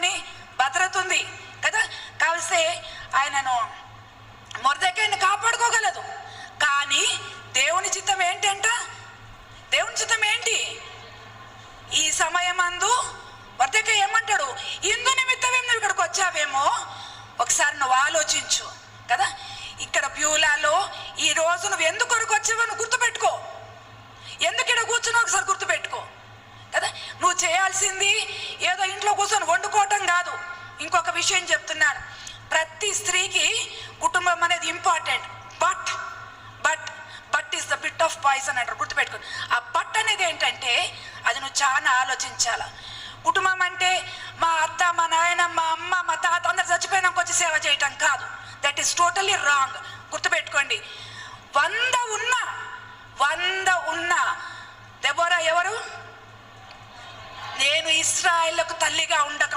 ఉందని భద్రత ఉంది కదా? కావలిస్తే ఆయనను మొరదకాయని కాపాడుకోగలదు. కానీ దేవుని చిత్తం ఏంటంట? దేవుని చిత్తం ఏంటి? ఈ సమయమందు వర్ధక ఏమంటాడు? ఇందు నిమిత్తమేం నువ్వు ఇక్కడికి వచ్చావేమో? ఒకసారి నువ్వు ఆలోచించు కదా? ఇక్కడ ప్యూలాలో ఈ రోజు నువ్వు ఎందుకు వరకు వచ్చావో నువ్వు గుర్తుపెట్టుకో. ఎందుకు ఇక్కడ కూర్చున్నావు ఒకసారి గుర్తుపెట్టుకో కదా? నువ్వు చేయాల్సింది ఏదో ఇంట్లో కూర్చొని వండుకోవటం కాదు. ఇంకొక విషయం చెప్తున్నాను. ప్రతి స్త్రీకి కుటుంబం అనేది important but but but is the bit of poison అంటారు. గుర్తుపెట్టుకుని ఆ బట్ అనేది ఏంటంటే అది నువ్వు చాలా ఆలోచించాల. కుటుంబం అంటే మా అత్త మా నాయన మా అమ్మ మా తాత అందరు చచ్చిపోయినాక వచ్చి సేవ చేయటం కాదు. దట్ ఈస్ టోటలీ రాంగ్ గుర్తుపెట్టుకోండి. వంద ఉన్నా వంద ఉన్నా ఇస్రాయల్ తల్లిగా ఉండక